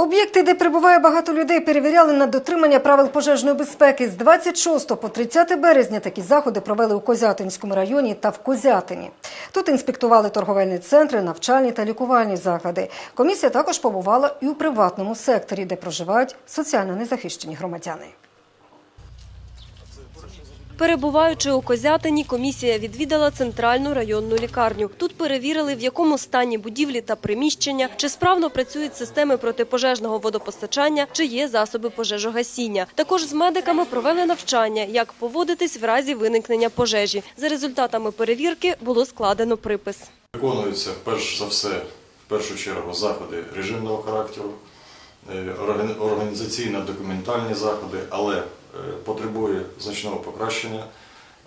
Об'єкти, де перебуває багато людей, перевіряли на дотримання правил пожежної безпеки. З 26 по 30 березня такі заходи провели у Козятинському районі та в Козятині. Тут інспектували торговельні центри, навчальні та лікувальні заклади. Комісія також побувала і у приватному секторі, де проживають соціально незахищені громадяни. Перебуваючи у Козятині, комісія відвідала центральну районну лікарню. Тут перевірили, в якому стані будівлі та приміщення, чи справно працюють системи протипожежного водопостачання, чи є засоби пожежогасіння. Також з медиками провели навчання, як поводитись в разі виникнення пожежі. За результатами перевірки було складено припис. Виконуються перш за все, в першу чергу, заходи режимного характеру, е, органі- організаційно-документальні заходи, але потребує значного покращення,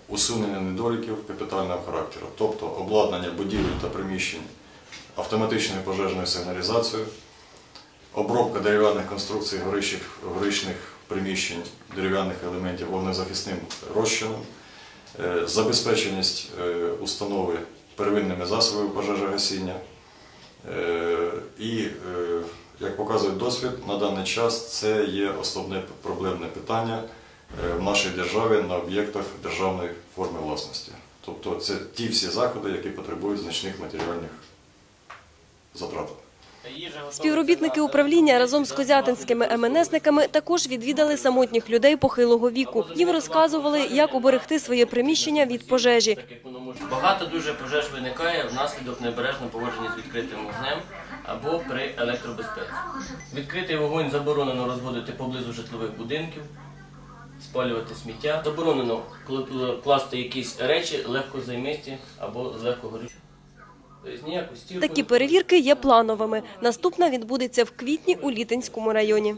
усунення недоліків капітального характеру, тобто обладнання будівель та приміщень автоматичною пожежною сигналізацією, обробка дерев'яних конструкцій горищних приміщень дерев'яних елементів вогнезахисним розчином, е, забезпеченість е, установи первинними засобами пожежогасіння. Як показує досвід, на даний час це є основне проблемне питання е, в нашій державі на об'єктах державної форми власності. Тобто це ті всі заходи, які потребують значних матеріальних затрат. Співробітники управління разом з козятинськими МНСниками також відвідали самотніх людей похилого віку. Їм розказували, як уберегти своє приміщення від пожежі. Багато дуже пожеж виникає внаслідок необережного поводження з відкритим вогнем або при електробезпеці. Відкритий вогонь заборонено розводити поблизу житлових будинків, спалювати сміття. Заборонено класти якісь речі легкозаймисті або з легкогорючі. Такі перевірки є плановими. Наступна відбудеться в квітні у Літинському районі.